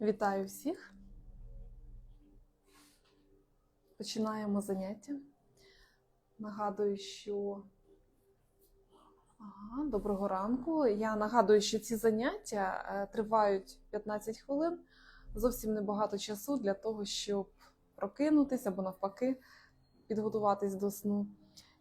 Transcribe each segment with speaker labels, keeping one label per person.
Speaker 1: Вітаю всіх. Починаємо заняття. Нагадую, що ага, доброго ранку. Я нагадую, що ці заняття е, тривають 15 хвилин. Зовсім небагато часу для того, щоб прокинутися або навпаки підготуватись до сну.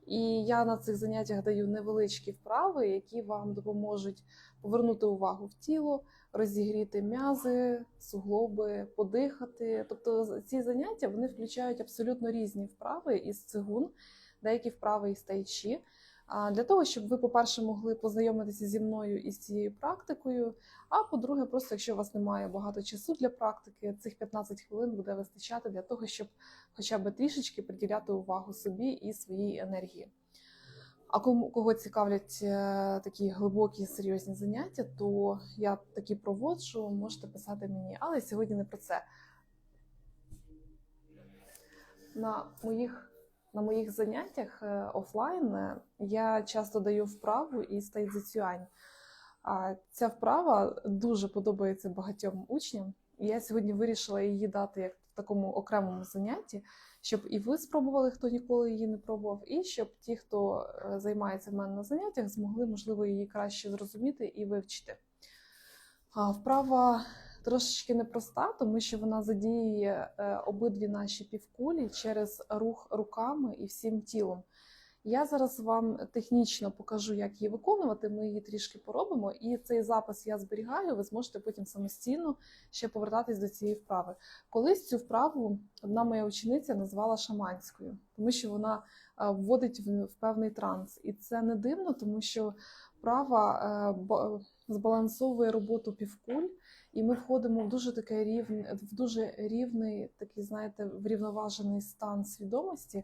Speaker 1: І я на цих заняттях даю невеличкі вправи, які вам допоможуть повернути увагу в тіло, розігріти м'язи, суглоби, подихати. Тобто ці заняття вони включають абсолютно різні вправи із цигун, деякі вправи із тайчі. Для того, щоб ви, по-перше, могли познайомитися зі мною і з цією практикою. А по-друге, просто якщо у вас немає багато часу для практики, цих 15 хвилин буде вистачати для того, щоб хоча б трішечки приділяти увагу собі і своїй енергії. А кому кого цікавлять е, такі глибокі серйозні заняття, то я такі проводжу, можете писати мені. Але сьогодні не про це. На моїх, на моїх заняттях е, офлайн е, я часто даю вправу із тайцзицюань. А ця вправа дуже подобається багатьом учням. І я сьогодні вирішила її дати як в такому окремому занятті, щоб і ви спробували, хто ніколи її не пробував, і щоб ті, хто е, займається в мене на заняттях, змогли, можливо, її краще зрозуміти і вивчити. Вправа трошечки непроста, тому що вона задіює е, обидві наші півкулі через рух руками і всім тілом. Я зараз вам технічно покажу, як її виконувати. Ми її трішки поробимо, і цей запис я зберігаю. Ви зможете потім самостійно ще повертатись до цієї вправи. Колись цю вправу одна моя учениця назвала шаманською, тому що вона е, вводить в певний транс. І це не дивно, тому що вправа е, збалансовує роботу півкуль, і ми входимо в дуже таке рівне, в дуже рівний, такий, знаєте, врівноважений стан свідомості.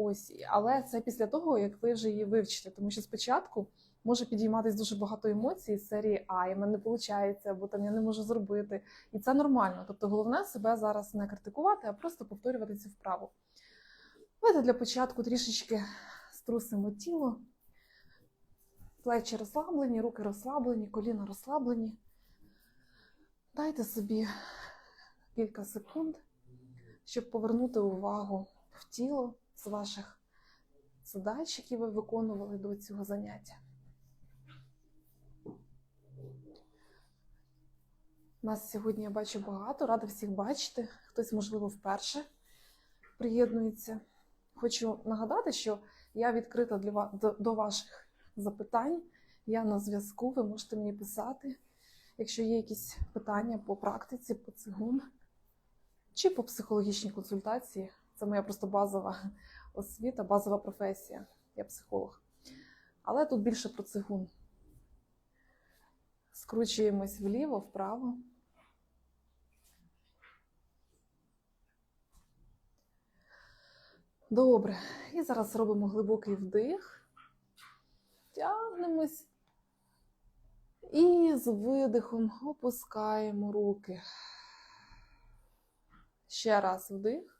Speaker 1: Ось, але це після того, як ви вже її вивчите, тому що спочатку може підійматись дуже багато емоцій з серії А, і в мене не виходить, або там я не можу зробити. І це нормально. Тобто, головне себе зараз не критикувати, а просто повторювати цю вправу. Давайте для початку трішечки струсимо тіло, плечі розслаблені, руки розслаблені, коліна розслаблені. Дайте собі кілька секунд, щоб повернути увагу в тіло з ваших задач, які ви виконували до цього заняття. Нас сьогодні я бачу багато, рада всіх бачити. Хтось, можливо, вперше приєднується. Хочу нагадати, що я відкрита для ва- до, до ваших запитань. Я на зв'язку, ви можете мені писати, якщо є якісь питання по практиці, по цигун чи по психологічній консультації. Це моя просто базова освіта, базова професія. Я психолог. Але тут більше про цигун. Скручуємось вліво, вправо. Добре. І зараз робимо глибокий вдих. Тягнемось. І з видихом опускаємо руки. Ще раз вдих.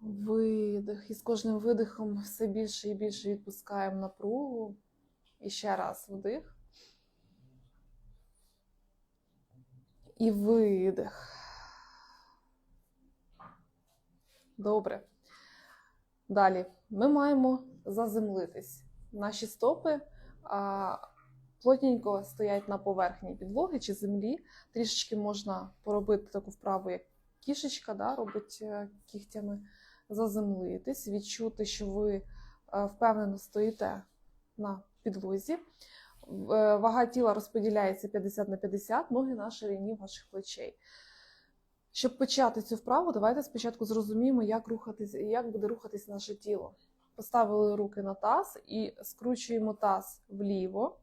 Speaker 1: Видих. І з кожним видихом все більше і більше відпускаємо напругу. І ще раз вдих. І видих. Добре. Далі ми маємо заземлитись. Наші стопи а, плотненько стоять на поверхні підлоги чи землі. Трішечки можна поробити таку вправу, як кішечка, да, робить е, кігтями, заземлитись, відчути, що ви е, впевнено стоїте на підлозі. Е, Вага тіла розподіляється 50 на 50, ноги на ширині ваших плечей. Щоб почати цю вправу, давайте спочатку зрозуміємо, як рухатись, як буде рухатись наше тіло. Поставили руки на таз і скручуємо таз вліво.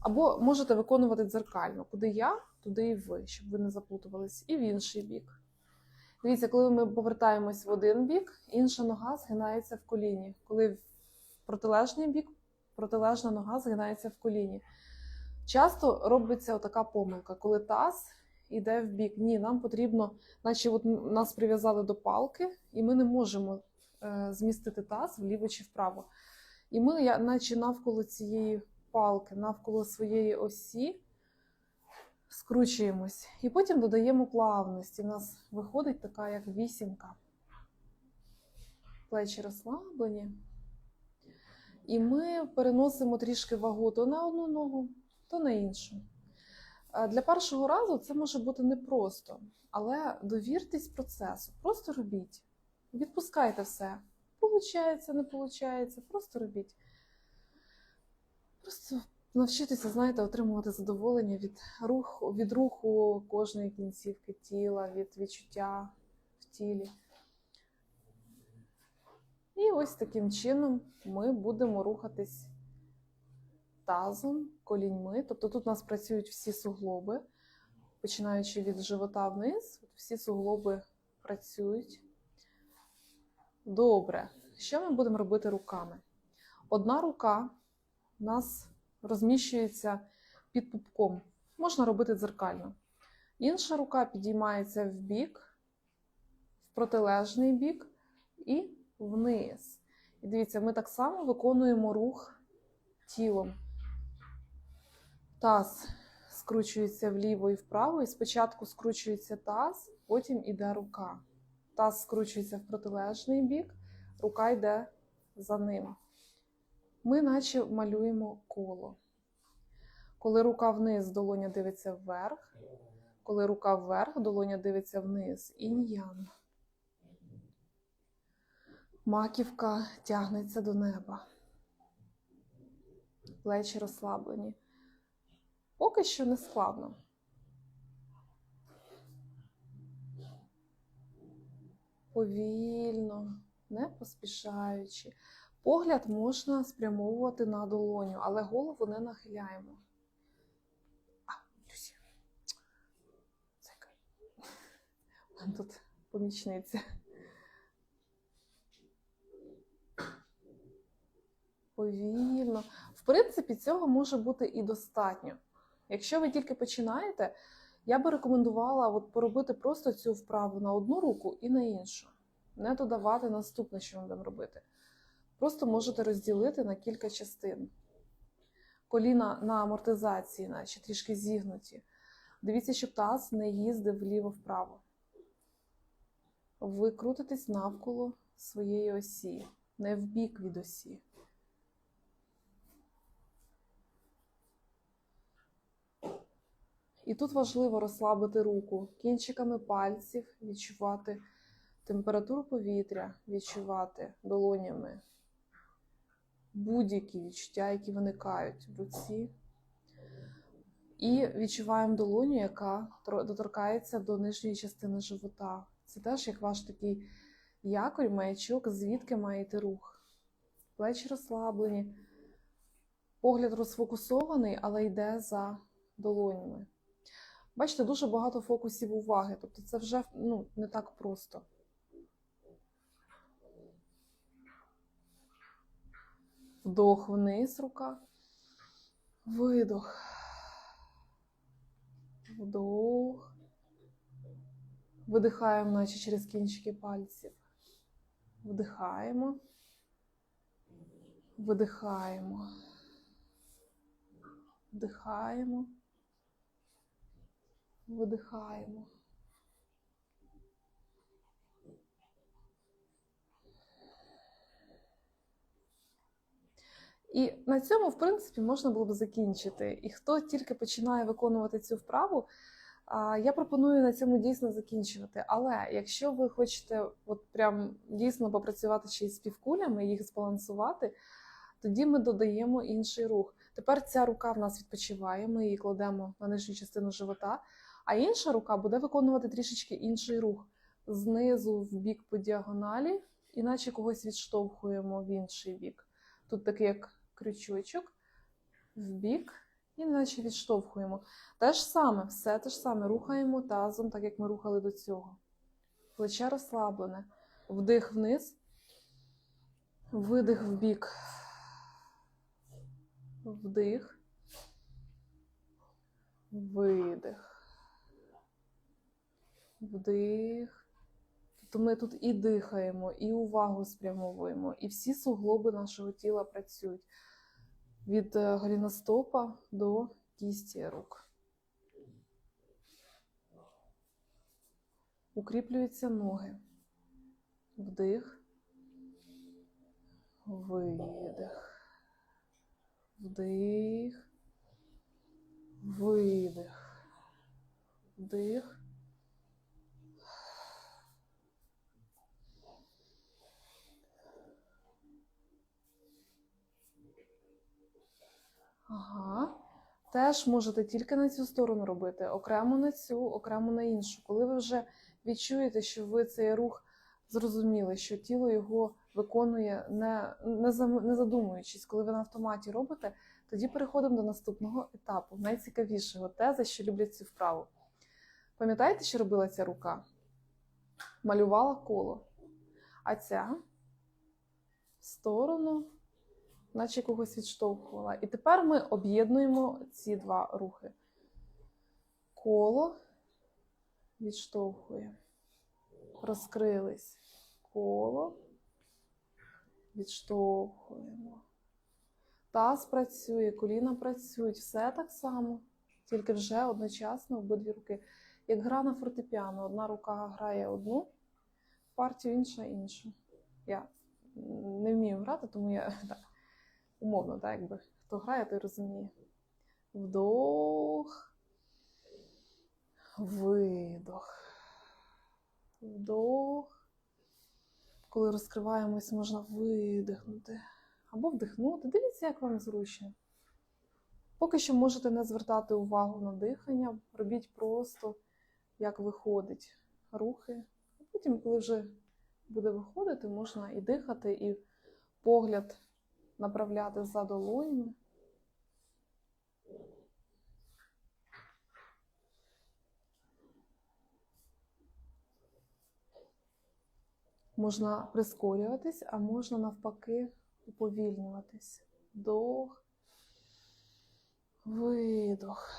Speaker 1: Або можете виконувати дзеркально. Куди я, туди і ви, щоб ви не заплутувались. І в інший бік. Дивіться, коли ми повертаємось в один бік, інша нога згинається в коліні. Коли в протилежний бік, протилежна нога згинається в коліні. Часто робиться така помилка, коли таз іде в бік. Ні, нам потрібно, наче от нас прив'язали до палки, і ми не можемо е, змістити таз вліво чи вправо. І ми, наче навколо цієї палки навколо своєї осі, скручуємось. І потім додаємо плавності. У нас виходить така як вісімка. Плечі розслаблені. І ми переносимо трішки вагу то на одну ногу, то на іншу. Е, Для першого разу це може бути непросто, але довіртесь процесу, просто робіть. Відпускайте все. Получається, не виходить, просто робіть. Просто навчитися, знаєте, отримувати задоволення від руху, від руху кожної кінцівки тіла, від відчуття в тілі. І ось таким чином ми будемо рухатись тазом, коліньми. Тобто тут у нас працюють всі суглоби, починаючи від живота вниз, всі суглоби працюють. Добре. Що ми будемо робити руками? Одна рука у нас розміщується під пупком. Можна робити дзеркально. Інша рука підіймається в бік, в протилежний бік і вниз. І дивіться, ми так само виконуємо рух тілом. Таз скручується вліво і вправо, і спочатку скручується таз, потім іде рука. Таз скручується в протилежний бік, рука йде за ним. Ми наче малюємо коло. Коли рука вниз, долоня дивиться вверх. Коли рука вверх, долоня дивиться вниз. Інь-ян. Маківка тягнеться до неба. Плечі розслаблені. Поки що не складно. Повільно, не поспішаючи. Погляд можна спрямовувати на долоню, але голову не нахиляємо. А, Люсі. У тут помічниця. Повільно. В принципі, цього може бути і достатньо. Якщо ви тільки починаєте, я би рекомендувала от поробити просто цю вправу на одну руку і на іншу. Не додавати наступне, що ми будемо робити. Просто можете розділити на кілька частин. Коліна на амортизації, наче трішки зігнуті. Дивіться, щоб таз не їздив вліво-вправо. Ви крутитесь навколо своєї осі, не в бік від осі. І тут важливо розслабити руку кінчиками пальців, відчувати температуру повітря, відчувати долонями будь-які відчуття, які виникають в руці. І відчуваємо долоню, яка доторкається до нижньої частини живота. Це теж як ваш такий якорь, маячок, звідки маєте рух. Плечі розслаблені, погляд розфокусований, але йде за долонями. Бачите, дуже багато фокусів уваги, тобто це вже ну, не так просто. Вдох вниз рука. Видох. Вдох. Видихаємо, наче через кінчики пальців. Вдихаємо. Видихаємо. Вдихаємо. Видихаємо. І на цьому, в принципі, можна було б закінчити. І хто тільки починає виконувати цю вправу, я пропоную на цьому дійсно закінчувати. Але якщо ви хочете от прям дійсно попрацювати ще й з півкулями, їх збалансувати, тоді ми додаємо інший рух. Тепер ця рука в нас відпочиває, ми її кладемо на нижню частину живота, а інша рука буде виконувати трішечки інший рух знизу в бік по діагоналі, іначе когось відштовхуємо в інший бік. Тут такий як крючочок в бік, і наче відштовхуємо. Те ж саме, все те ж саме, рухаємо тазом, так як ми рухали до цього. Плече розслаблене. Вдих вниз, видих в бік. Вдих. Видих. Вдих. Тобто ми тут і дихаємо, і увагу спрямовуємо, і всі суглоби нашого тіла працюють. від е, голіностопа до кісті рук. Укріплюються ноги. Вдих. Видих. Вдих. Видих. Вдих. Ага. Теж можете тільки на цю сторону робити, окремо на цю, окремо на іншу. Коли ви вже відчуєте, що ви цей рух зрозуміли, що тіло його виконує не, не, задумуючись, коли ви на автоматі робите, тоді переходимо до наступного етапу, найцікавішого те, за що люблять цю вправу. Пам'ятаєте, що робила ця рука? Малювала коло. А ця в сторону, наче когось відштовхувала. І тепер ми об'єднуємо ці два рухи. Коло відштовхує. Розкрились. Коло відштовхуємо. Таз працює, коліна працюють, все так само, тільки вже одночасно обидві руки. Як гра на фортепіано, одна рука грає одну партію, інша іншу. Я не вмію грати, тому я так умовно, так, якби хто грає, той розуміє. Вдох, видох. Вдох. Коли розкриваємось, можна видихнути. Або вдихнути. Дивіться, як вам зручно. Поки що можете не звертати увагу на дихання, робіть просто, як виходить рухи. А потім, коли вже буде виходити, можна і дихати, і погляд направляти за долонями. Можна прискорюватись, а можна навпаки уповільнюватись. Вдох, видох,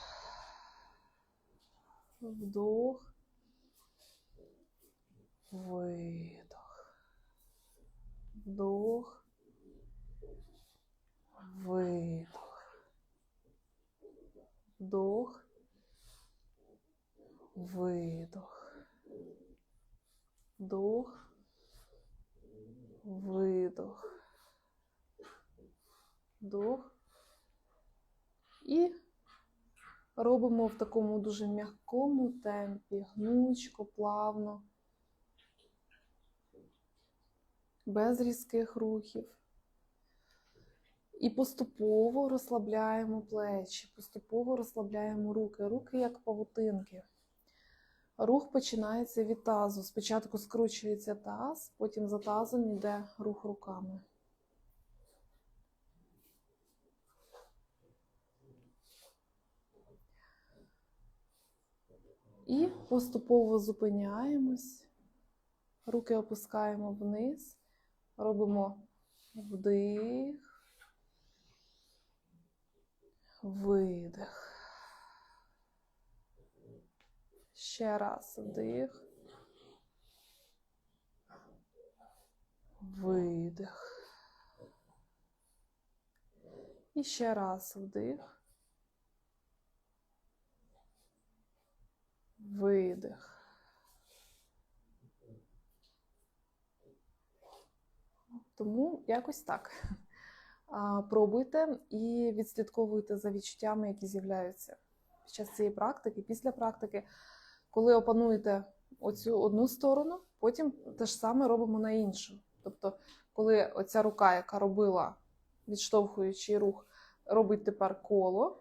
Speaker 1: вдох, видох, вдох, видох, вдох, видох, вдох, видох, вдох. І робимо в такому дуже м'якому темпі, гнучко, плавно, без різких рухів. І поступово розслабляємо плечі, поступово розслабляємо руки, руки як павутинки. Рух починається від тазу. Спочатку скручується таз, потім за тазом йде рух руками. І поступово зупиняємось, руки опускаємо вниз, робимо вдих, видих. Ще раз вдих. Видих. І ще раз вдих. Видих. Тому якось так. Пробуйте і відслідковуйте за відчуттями, які з'являються під час цієї практики, після практики. Коли опануєте оцю одну сторону, потім те ж саме робимо на іншу. Тобто, коли оця рука, яка робила відштовхуючий рух, робить тепер коло,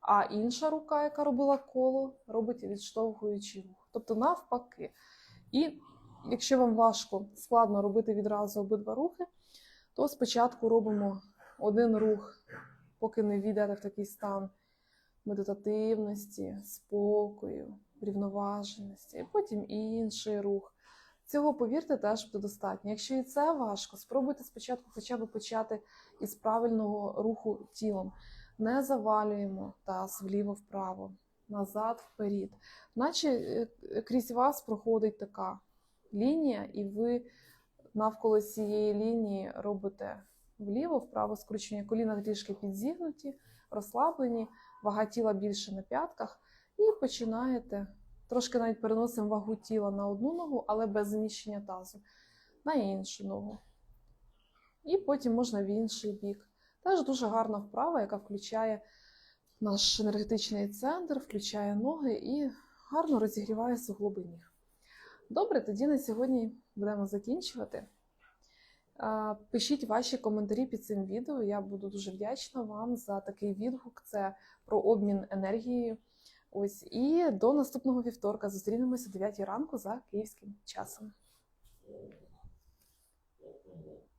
Speaker 1: а інша рука, яка робила коло, робить відштовхуючий рух. Тобто навпаки. І якщо вам важко, складно робити відразу обидва рухи, то спочатку робимо один рух, поки не війдете в такий стан медитативності, спокою, врівноваженості, і потім інший рух. Цього, повірте, теж буде достатньо. Якщо і це важко, спробуйте спочатку хоча б почати із правильного руху тілом. Не завалюємо таз вліво-вправо, назад, вперед. Наче е, крізь вас проходить така лінія, і ви навколо цієї лінії робите вліво, вправо скручення коліна трішки підзігнуті, розслаблені, вага тіла більше на п'ятках. І починаєте. Трошки навіть переносимо вагу тіла на одну ногу, але без зміщення тазу, на іншу ногу. І потім можна в інший бік. Теж дуже гарна вправа, яка включає наш енергетичний центр, включає ноги і гарно розігріває суглоби ніг. Добре, тоді на сьогодні будемо закінчувати. Пишіть ваші коментарі під цим відео. Я буду дуже вдячна вам за такий відгук. Це про обмін енергією. Ось і до наступного вівторка зустрінемося о 9 ранку за київським часом.